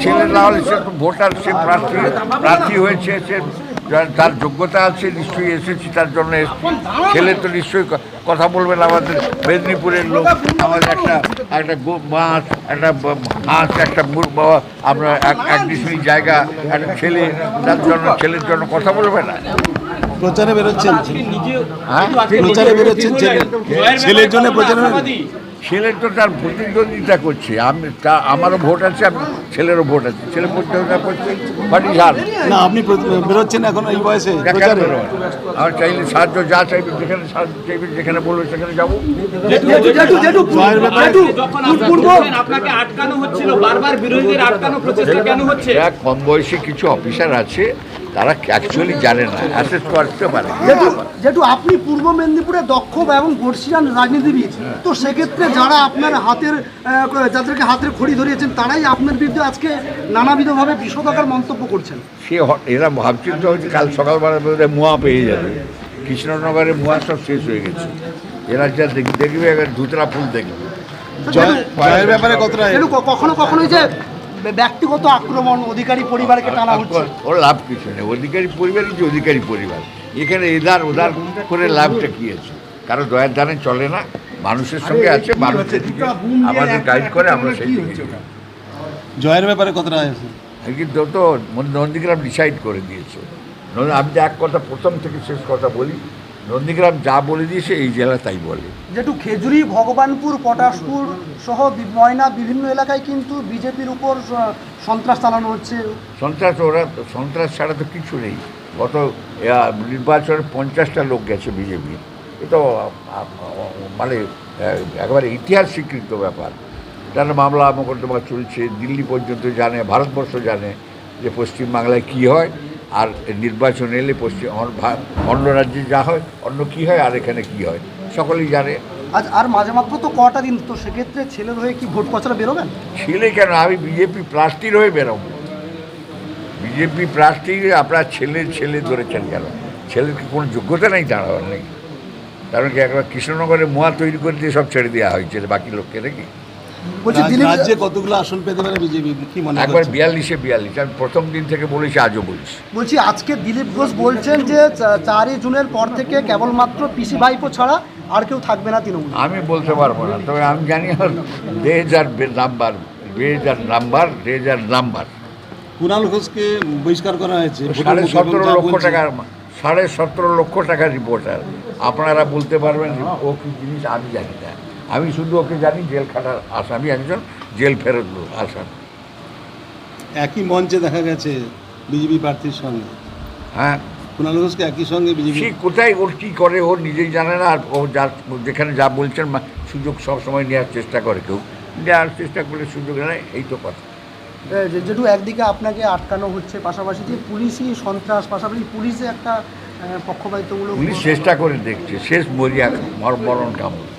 ছেলে না হলে সে তো ভোটার সে প্রার্থী প্রার্থী হয়েছে সে যার- তার যোগ্যতা আছে নিশ্চয়ই এসেছি তার জন্য এসেছি ছেলে তো নিশ্চয়ই কথা বলবেন আমাদের মেদিনীপুরের লোক আমাদের একটা একটা গো- মাছ একটা হাঁস একটা মুর বাবা আমরা এক এক ডিসমিল জায়গা একটা ছেলে তার জন্য ছেলের জন্য কথা বলবে না। প্রচারে বেরোচ্ছেন। হ্যাঁ? প্রচারে বেরোচ্ছেন ছেলে। ছেলের জন্য প্রচারে ছেলের তো তার প্রতিদ্বন্দ্বিতা করছে। আমি তা আমারও ভোট আছে আমি ছেলেরও ভোট আছে। ছেলে প্রতিদ্বন্দ্বিতা করছে পার্টি ঝাল না আপনি বেরোচ্ছেন এখন এই বয়সে আমার চাইলে সাহায্য যা চাইবে যেখানে সাহায্য চাইবে যেখানে বলবে সেখানে যাব। জয়ের ব্যাপারে যখন আপনারা বলছেন, আপনাকে আটকানো বারবার বিরোধীদের আটকানো প্রচেষ্টা কেন হচ্ছে? এরা কম বয়সে কিছু অফিসার আছে তারা অ্যাকচুয়ালি জানে না। অ্যাসেস করতে পারে। যেহেতু যেহেতু আপনি পূর্ব মেদিনীপুরে দক্ষ এবং বর্ষিয়ান রাজনীতিবিদ তো সেক্ষেত্রে যারা আপনার হাতের যাদেরকে হাতের খড়ি ধরিয়েছেন তারাই আপনার বিরুদ্ধে আজকে নানাবিধভাবে বিষোদকার মন্তব্য করছেন। সে এরা ভাবছিল হচ্ছে কাল সকালবেলা বোধহয় মোয়া পেয়ে যাবে। কৃষ্ণনগরে মোয়া সব শেষ হয়ে গেছে। এরা যা দেখ- দেখবে এবার ধুতরা ফুল দেখবে। জয়- জয়ের ব্যাপারে কতটা কখনো কখনো যে ব্যক্তিগত আক্রমণ অধিকারী পরিবারকে টানা হচ্ছে। ওর লাভ কিছু নেই। অধিকারী পরিবারই যে অধিকারী পরিবার। এখানে এদার ওদার করে লাভটা কি আছে? কারও দয়ার দানে চলে না মানুষের সঙ্গে আছে মানুষের দিকে আমাদের গাইড করে আমরা সেই জয়ের ব্যাপারে কতটা আছে? কিন্তু তো নন্দীগ্রাম ডিসাইড করে দিয়েছে। আমি তো এক কথা প্রথম থেকে শেষ কথা বলি নন্দীগ্রাম যা বলে দিয়েছে এই জেলা তাই বলে। যেটু খেজুরি ভগবানপুর পটাশপুর সহ ময়না বিভিন্ন এলাকায় কিন্তু বিজেপির উপর সন্ত্রাস চালানো হচ্ছে। সন্ত্রাস ওরা সন্ত্রাস ছাড়া তো কিছু নেই। গত নির্বাচনে পঞ্চাশটা লোক গেছে বিজেপি। এটা মানে একেবারে ইতিহাস স্বীকৃত ব্যাপার। তার মামলা মোকদ্দমা চলছে দিল্লি পর্যন্ত জানে ভারতবর্ষ জানে যে পশ্চিমবাংলায় কী হয়। আর নির্বাচন এলে পশ্চিম অন্য রাজ্যে যা হয় অন্য কী হয় আর এখানে কী হয়? সকলেই জানে। আজ আর মাঝে মাত্র তো কটা দিন তো সেক্ষেত্রে ছেলের হয়ে কি ভোট প্রচারে বেরোবেন? ছেলে কেন? আমি বিজেপি প্রার্থীর হয়ে বেরোবো। বিজেপি প্রার্থী আপনার ছেলে ছেলে ধরেছেন কেন? ছেলের কি কোনো যোগ্যতা নেই দাঁড়াবার নেই কারণ কি একবার কৃষ্ণনগরে মোয়া তৈরি করে দিয়ে সব ছেড়ে দেওয়া হয়েছে বাকি লোককে নাকি? রাজ্যে কতগুলো আসন পেতে পারে বিজেপি? কি মনে একবার বিয়াল্লিশে বিয়াল্লিশ আমি প্রথম দিন থেকে বলেছি আজও বলছি। বলছি আজকে দিলীপ ঘোষ বলছেন যে চারই জুনের পর থেকে কেবলমাত্র পিসি ভাইপো ছাড়া আর কেউ থাকবে না তৃণমূল। আমি বলতে পারব না তবে আমি জানি আর নাম্বার নাম্বার নাম্বার। কুণাল ঘোষকে বহিষ্কার করা হয়েছে। সাড়ে সতেরো লক্ষ টাকার সাড়ে সতেরো লক্ষ টাকার রিপোর্টার আপনারা বলতে পারবেন ও কি জিনিস আমি জানি না। আমি শুধু ওকে জানি জেল খাটার আসামি একজন জেল ফেরত আসামি। একই মঞ্চে দেখা গেছে বিজেপি প্রার্থীর সঙ্গে। হ্যাঁ। কুণাল ঘোষকে একই সঙ্গে বিজেপি কোথায় ওর কী করে ও নিজেই জানে না আর ও যা যেখানে যা বলছেন সুযোগ সবসময় নেওয়ার চেষ্টা করে কেউ। নেওয়ার চেষ্টা করলে সুযোগ নেয় এই তো কথা। যেটু একদিকে আপনাকে আটকানো হচ্ছে পাশাপাশি যে পুলিশই সন্ত্রাস পাশাপাশি পুলিশে একটা আহ, পক্ষপাতিত্বমূলক পুলিশ চেষ্টা করে দেখছে শেষ মরিয়া মর- মরণ কামড়।